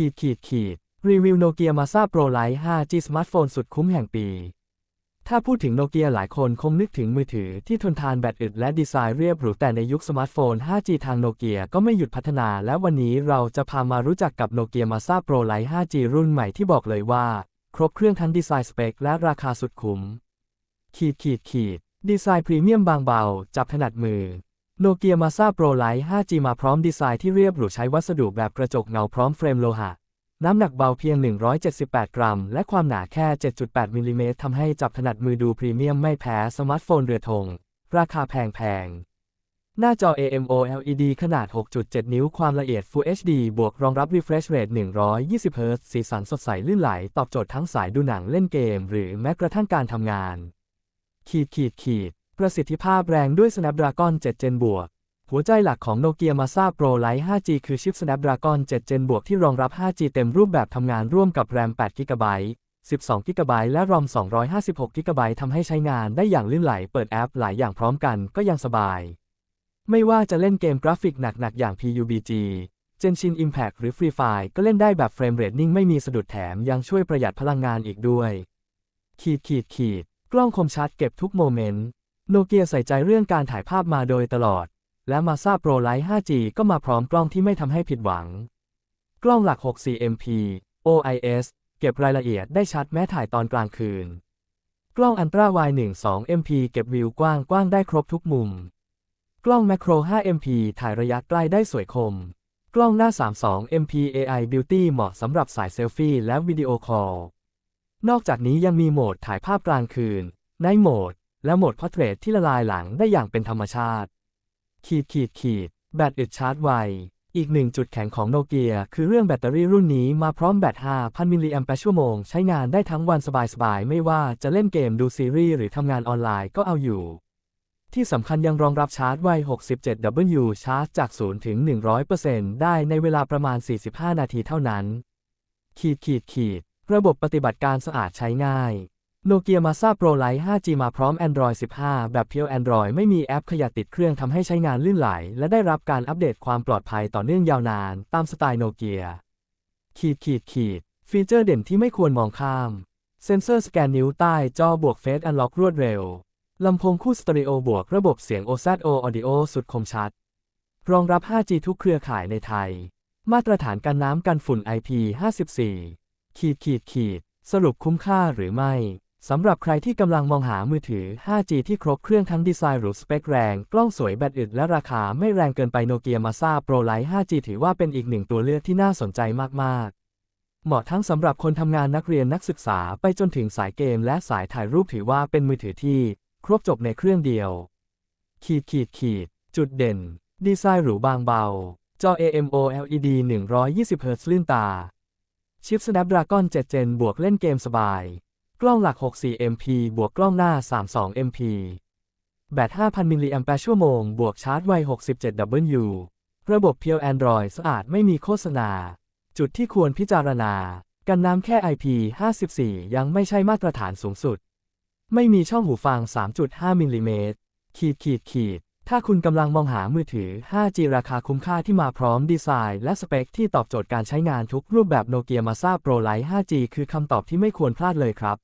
ขีดขีดขีดรีวิวโนเกียมาซาโปรไลท์ 5G สมาร์ทโฟนสุดคุ้มแห่งปี ถ้าพูดถึงโนเกียหลายคนคงนึกถึงมือถือที่ทนทานแบตอึดและดีไซน์เรียบหรูแต่ในยุคสมาร์ทโฟน 5G ทางโนเกียก็ไม่หยุดพัฒนา และวันนี้เราจะพามารู้จักกับโนเกียมาซาโปรไลท์ 5G รุ่นใหม่ที่บอกเลยว่า ครบเครื่องทั้งดีไซน์สเปคและราคาสุดคุ้ม ขีดขีดขีดดีไซน์พรีเมียมบางเบา จับถนัดมือ โนเกียมาซาโปรไลท์ 5G มาพร้อมดีไซน์ที่เรียบหรูใช้วัสดุแบบกระจกเงาพร้อมเฟรมโลหะ น้ำหนักเบาเพียง 178 กรัม และความหนาแค่ 7.8 มิลลิเมตรทำให้จับถนัดมือดูพรีเมียมไม่แพ้สมาร์ทโฟนเรือธง ราคาแพงๆ หน้าจอ AMOLED ขนาด 6.7 นิ้วความละเอียด Full HD บวกรองรับ refresh rate 120 Hz สีสันสดใสลื่นไหล ตอบโจทย์ทั้งสายดูหนังเล่นเกม หรือแม้กระทั่งการทำงาน ขีดขีดขีด ประสิทธิภาพแรงด้วย Snapdragon 7 Gen บวก หัวใจหลักของโนเกียมาซาโปรไลท์ 5G คือชิป Snapdragon 7 Gen บวกที่รองรับ 5G เต็มรูปแบบทำงานร่วมกับ RAM 8 GB 12 GB และ ROM 256 GB ทำให้ใช้งานได้อย่างลื่นไหล เปิดแอปหลายอย่างพร้อมกันก็ยังสบาย ไม่ว่าจะเล่นเกมกราฟิกหนักๆ อย่าง PUBG Genshin Impact หรือ Free Fire ก็เล่นได้แบบเฟรมเรทนิ่งไม่มีสะดุดแถมยังช่วยประหยัดพลังงานอีกด้วย ขีดขีดขีดกล้องคมชัดเก็บทุกโมเมนต์ โนเกียใส่ใจเรื่องการถ่ายภาพมาโดยตลอด และมาซาโปรไลท์ 5G ก็มาพร้อมกล้องที่ไม่ทำให้ผิดหวัง กล้องหลัก 64 MP OIS เก็บรายละเอียดได้ชัดแม้ถ่ายตอนกลางคืน กล้องอันตราไว 12 MP เก็บวิวกว้างกว้างได้ครบทุกมุม กล้องแมโคร 5 MP ถ่ายระยะใกล้ได้สวยคม กล้องหน้า 32 MP AI Beauty เหมาะสำหรับสายเซลฟี่และวิดีโอคอล นอกจากนี้ยังมีโหมดถ่ายภาพกลางคืน Night Mode และโหมด Portrait ที่ละลายหลังได้อย่างเป็นธรรมชาติ ขีดขีดขีด แบตอึดชาร์จไว อีกหนึ่งจุดแข็งของโนเกียคือเรื่องแบตเตอรี่รุ่นนี้มาพร้อมแบต 5,000 มิลลิแอมป์ชั่วโมง ใช้งานได้ทั้งวันสบายๆ ไม่ว่าจะเล่นเกมดูซีรีส์หรือทำงานออนไลน์ก็เอาอยู่ ที่สำคัญยังรองรับชาร์จไว 67W ชาร์จจาก 0 ถึง 100%ได้ในเวลาประมาณ 45 นาทีเท่านั้น ขีดขีดขีด ระบบปฏิบัติการสะอาดใช้ง่าย โนเกียมาซาโปรไลท์ 5G มาพร้อม Android 15 แบบเพียว Android ไม่มีแอปขยะติดเครื่องทำให้ใช้งานลื่นไหล และได้รับการอัปเดตความปลอดภัยต่อเนื่องยาวนาน ตามสไตล์โนเกีย ขีดขีดขีด ฟีเจอร์เด่นที่ไม่ควรมองข้าม เซ็นเซอร์สแกนนิ้วใต้จอบวกเฟสอันล็อกรวดเร็ว ลำโพงคู่สเตอริโอบวกระบบเสียง OZO Audio สุดคมชัด รองรับ 5G ทุกเครือข่ายในไทย มาตรฐานกันน้ำกันฝุ่น IP54 ขีดขีดขีด สรุปคุ้มค่าหรือไม่ สำหรับใครที่กำลังมองหามือถือ 5G ที่ครบเครื่องทั้งดีไซน์หรูสเปคแรง กล้องสวยแบตอึดและราคาไม่แรงเกินไปโนเกียมาซาโปรไลท์ 5G ถือว่าเป็นอีกหนึ่งตัวเลือกที่น่าสนใจมาก ๆ เหมาะทั้งสำหรับคนทำงานนักเรียนนักศึกษาไปจนถึงสายเกมและสายถ่ายรูปถือว่าเป็นมือถือที่ ครบจบในเครื่องเดียว ขีดขีดขีด จุดเด่น ดีไซน์หรูบางเบา จอ AMOLED 120 Hz ลื่นตา ชิป Snapdragon 7 Gen บวกเล่นเกมสบาย กล้องหลัก 64 MP บวกกล้องหน้า 32 MP แบต 5,000 มิลลิแอมป์ชั่วโมง บวกชาร์จไว 67W ระบบเพียว Android สะอาดไม่มีโฆษณา จุดที่ควรพิจารณา กันน้ำแค่ IP54 ยังไม่ใช่มาตรฐานสูงสุด ไม่มีช่องหูฟัง 3.5 มิลลิเมตร ขีดขีดขีด ถ้าคุณกำลังมองหามือถือ 5G ราคาคุ้มค่าที่มาพร้อมดีไซน์ และสเปคที่ตอบโจทย์การใช้งานทุกรูปแบบโนเกียมาซาโปรไลท์ 5G คือคำตอบที่ไม่ควรพลาดเลยครับ